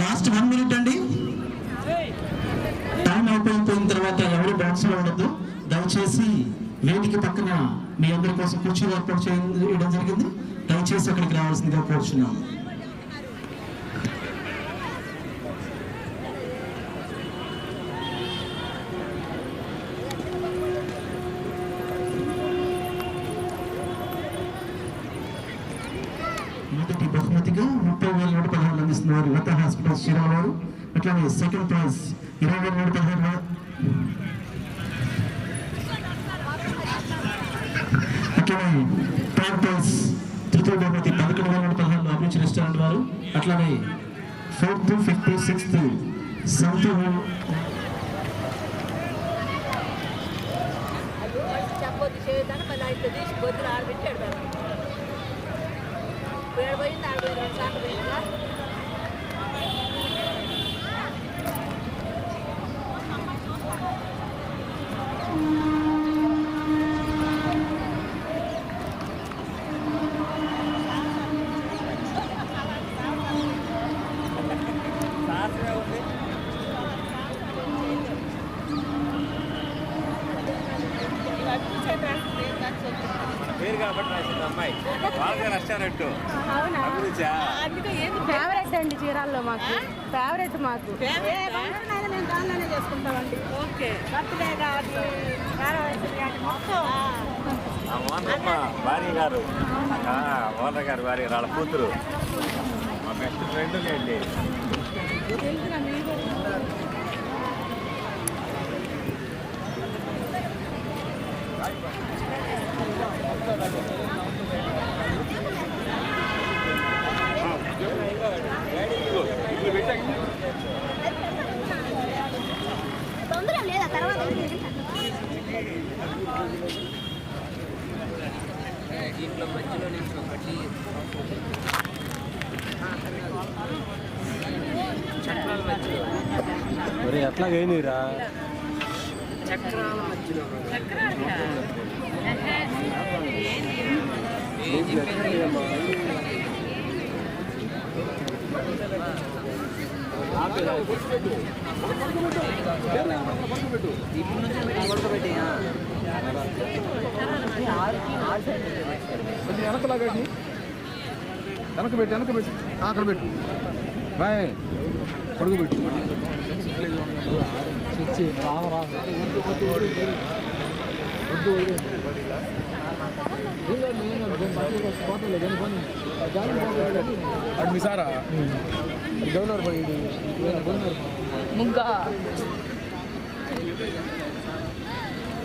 Last one minute అండి. Time అయిపోయిన తర్వాత ఎవరు బాక్స్లో ఉండద్దు. దయచేసి వేదిక పక్కన మీ అందరి కోసం కుర్చీలు ఏర్పాటు చేయడం జరిగింది. దయచేసి అక్కడికి రావాల్సిందిగా కోరుచున్నాము మొదటి బహుమతిగా ముప్పై వేల నూట పదహారు అందిస్తున్నారు లత హాస్పిటల్స్ చీరాల వారు అట్లానే సెకండ్ ప్రైజ్ ఇరవై వేల నూట పదహారు వా- అట్లానే థర్డ్ ప్రైజ్ తృతీయ బహుమతి పదకొండు వేల నూట పదహారులో అభిరుచి రెస్టారెంట్ వారు అట్లానే ఫోర్త్ ఫిఫ్త్ సిక్స్త్ సెవెంత్ చెప్పొద్దు చేయొద్దని మళ్ళీ ఆయన తీసి బొద్దులు ఆడబెట్టాడు దాన్ని వేడి పోయింది ఆడ పోయి రెండు సార్లు పోయిందా ఏంది ఫేవరెట్ అండి చీరాల్లో మాకు. ఫేవరెట్ మాకు. మేము దానిలోనే చేసుకుంటామండి. ఓకే. బర్త్డే కానీ భార్య గారు. ఆ, ఓనర్ గారు భార్య వాళ్ళ కూతురు. మా బెస్ట్ ఫ్రెండ్ లేండి. ఎట్లా అయినరా వెనకలాగండి వెనక పెట్టి వెనక పెట్టి. అక్కడ పెట్టు. బాయ్ పడుకోబెట్టు రామ రామ వద్దు వద్దు వద్దు వద్దు అటు మీ సారా గవర్నర్ ముగ్గా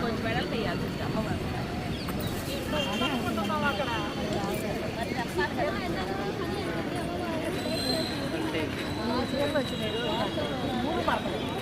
కొంచెం వెడల్పు వేయాలి అమ్మవారు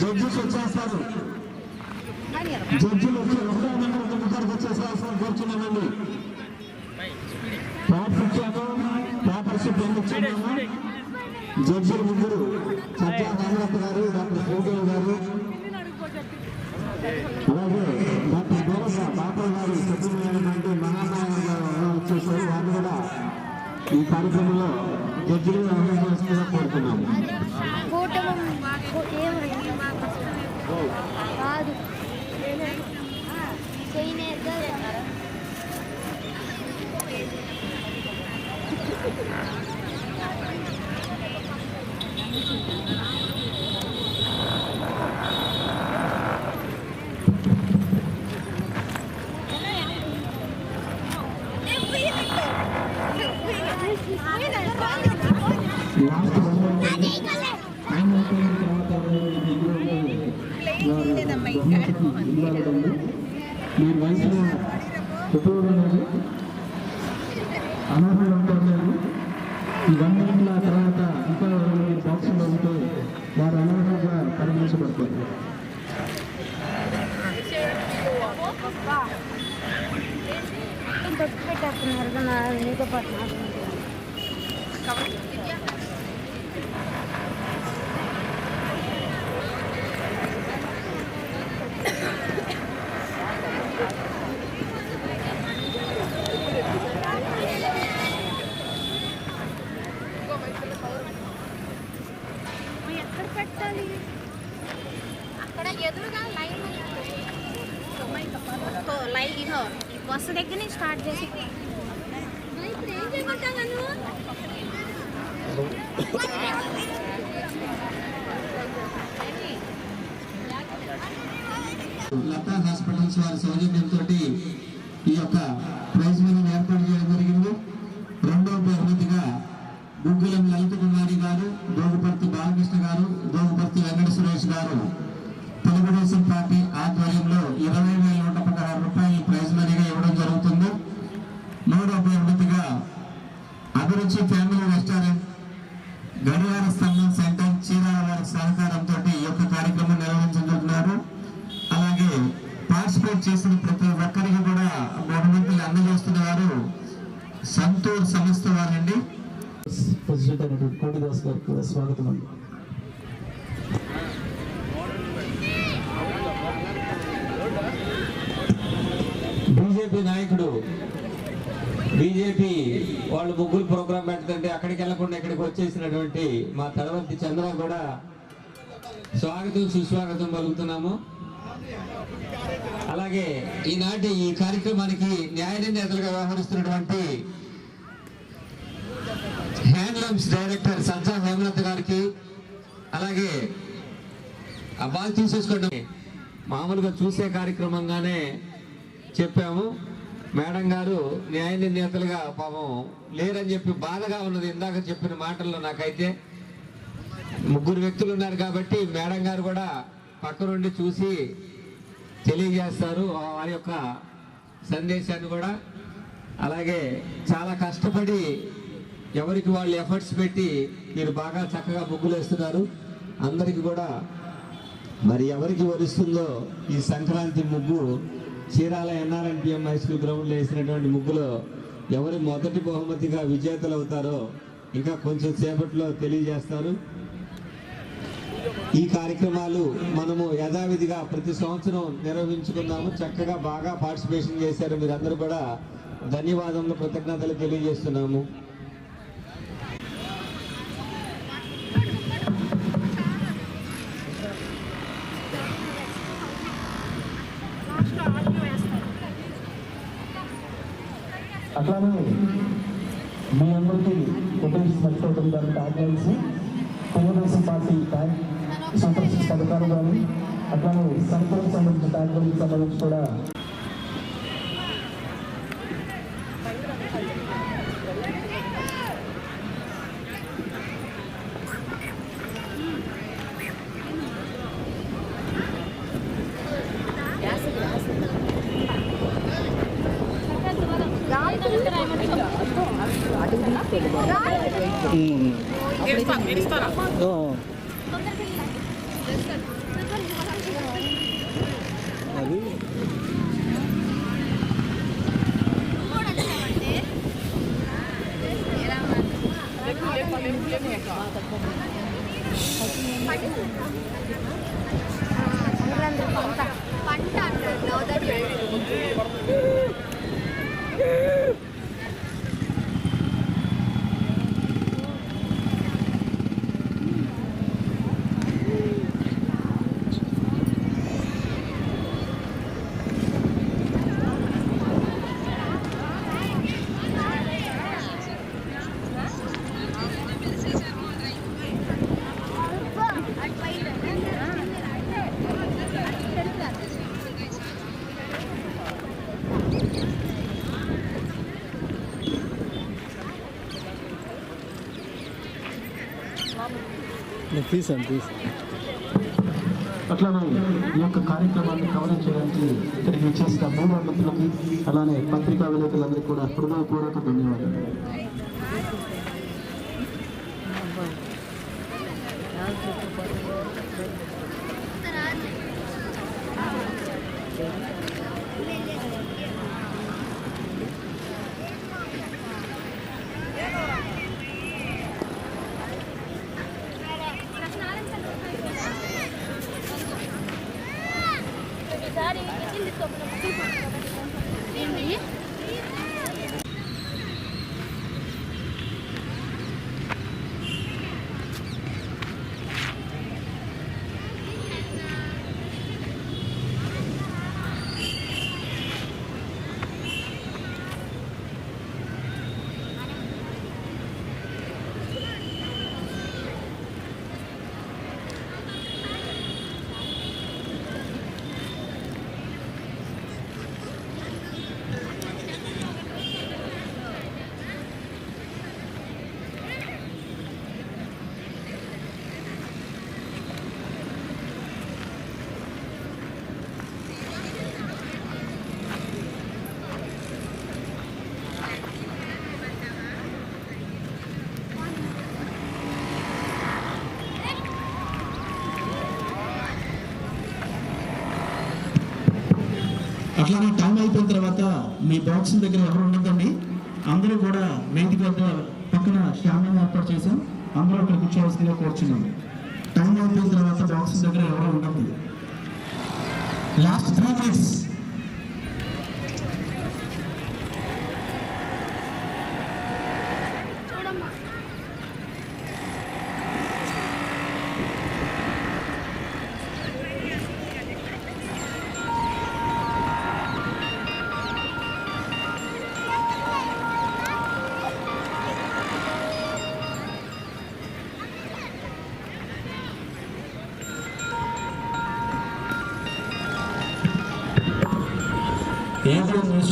జడ్జిస్ వచ్చేస్తారు. జడ్జిలు వచ్చి ఒకటో నెంబర్ ఒక ముగ్గురికి వచ్చేసేయాల్సిన కోరుతున్నామండి పేపర్స్ ఇచ్చాము పేపర్స్ పెన్ ఇచ్చాము జడ్జిలు ముగ్గురు సత్య రామరత్న గారు డాక్టర్ శ్రీదేవి గారు. అలాగే డాక్టర్ దేవస బాపల్ గారు సత్యమైనటువంటి మహానాయకులు గారు వచ్చేసారు. వారిని కూడా ఈ కార్యక్రమంలో జడ్జిలు అందజేస్తుందిగా కోరుతున్నాము. చేనేత లాస్ట్ వన్ మంత్ టైం అయిపోయిన తర్వాత బహుమతికి ఇవ్వాలండి మీరు వయసులో ఉపయోగం అనర్హులు అనుకోలేదు ఈ వన్ మినిట్ల తర్వాత ఇంకా బాక్స్లో ఉంటే వారు అనర్హులుగా పరిగణించబడుతుంది తొక్కి పెట్టేస్తున్నారు కదా పాటు హాస్పిటల్స్ వారి సౌజన్యంతో ఈ యొక్క ప్రెసిడెంట్ అయినటువంటి కోటిదాస్ గారికి కూడా స్వాగతం అండి. బీజేపీ నాయకుడు బీజేపీ వాళ్ళు ముగ్గురు ప్రోగ్రాం పెడుతుంటే అక్కడికి వెళ్ళకుండా ఇక్కడికి వచ్చేసినటువంటి మా తడవర్తి చంద్ర కూడా స్వాగతం సుస్వాగతం పలుకుతున్నాము. అలాగే ఈనాటి ఈ కార్యక్రమానికి న్యాయ నేతలుగా వ్యవహరిస్తున్నటువంటి హ్యాండ్లూమ్స్ డైరెక్టర్ సజ్జా హేమలత గారికి అలాగే ఆ బాల్ తీసేసుకోండి. మామూలుగా చూసే కార్యక్రమంగానే చెప్పాము. మేడం గారు న్యాయ నిర్ణేతలుగా పాపం లేరని చెప్పి బాధగా ఉన్నది. ఇందాక చెప్పిన మాటల్లో నాకైతే ముగ్గురు వ్యక్తులు ఉన్నారు కాబట్టి మేడం గారు కూడా పక్క నుండి చూసి తెలియజేస్తారు. వారి యొక్క సందేశాన్ని కూడా. అలాగే చాలా కష్టపడి ఎవరికి వాళ్ళు ఎఫర్ట్స్ పెట్టి మీరు బాగా చక్కగా ముగ్గులు వేస్తున్నారు. అందరికి కూడా మరి ఎవరికి వరిస్తుందో ఈ సంక్రాంతి ముగ్గు చీరాల ఎన్ఆర్ఎన్పిఎం హై స్కూల్ గ్రౌండ్లో వేసినటువంటి ముగ్గులో ఎవరు మొదటి బహుమతిగా విజేతలు అవుతారో ఇంకా కొంచెం సేపట్లో తెలియజేస్తారు. ఈ కార్యక్రమాలు మనము యథావిధిగా ప్రతి సంవత్సరం నిర్వహించుకున్నాము చక్కగా బాగా పార్టిసిపేషన్ చేశారు. మీరందరూ కూడా ధన్యవాదములు కృతజ్ఞతలు తెలియజేస్తున్నాము. అట్లానే మీ అందరికీ ఉపయోగించి మర్చిపోవడం గారి taglines Telugu Desam party tag super six పథకాలు కానీ అట్లానే సంతోషం సంబంధించిన ట్యాగ్లైన్స్ సంబంధించి కూడా Mm. Yes, pa, minister. Oo. అట్లానే ఈ యొక్క కార్యక్రమాన్ని కవరేజ్ చేయడానికి ఇక్కడికి చేసిన మూడు మిత్రులకి అలానే పత్రికా విలేకరులందరికీ కూడా హృదయపూర్వక ధన్యవాదాలు. ఏంటి? అట్లానే టైం అయిపోయిన తర్వాత మీ బాక్స్ దగ్గర ఎవరు ఉండదండి అందరూ కూడా వేదిక వద్ద పక్కన శ్యామం ఏర్పాటు చేశాం. అందరూ అక్కడ కూర్చోవలసిందిగా కూర్చున్నాం. టైం అయిపోయిన తర్వాత బాక్స్ దగ్గర ఎవరు ఉండదు లాస్ట్ త్రీ మినిట్స్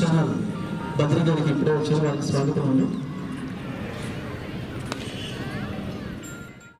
ఛానల్ భద్రగారికి ఇప్పుడే వచ్చే వారికి స్వాగతం అండి.